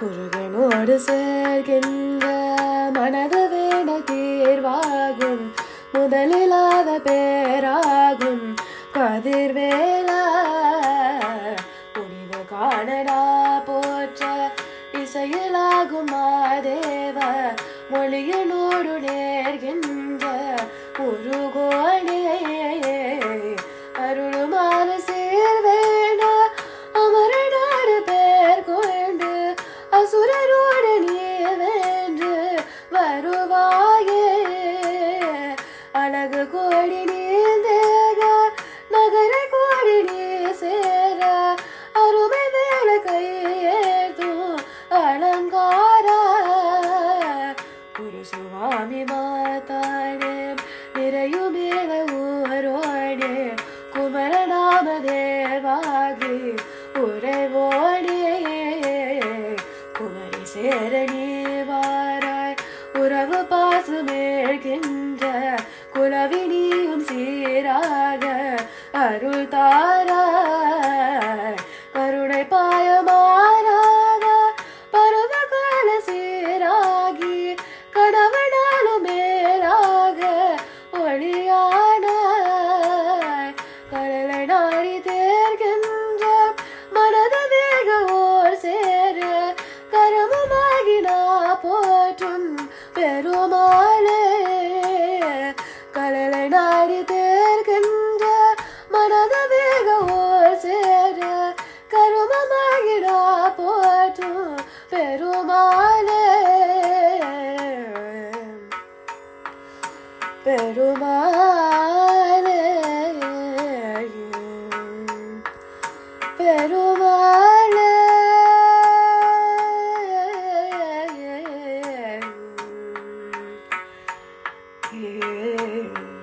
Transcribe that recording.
முருகனோடு சேர்கின்ற மனது வேண தீர்வாகும் முதலில்லாத பேராகும். கதிர்வேலா புனித காணடா போற்ற இசையிலாகும் மாதேவ மொழியனோடு நேர்கின்ற முருகோ கோடி நீந்தேக நகர கோடி நீ சேர அருமை வேல கையேற்றும் அலங்கார. குரு சுவாமி மாத்தாடே நிறையுமேல ஊரோடே குமரநாம தேவாகி உறைவோடே குமரி சேரணி வாராய் உறவு பாசுமேற்கின்ற பாரார். கருணை பாயமாறாக பருவ கால சீராகி கடவுளான மேலாக ஒளியான கடலை நாடி தேர்கின்ற மனது வேக ஓர் சேர கருமமாகி நா போற்றும் பெருமாளே. கடலை நாடி പെരുമാല പെരുമാള Yeah.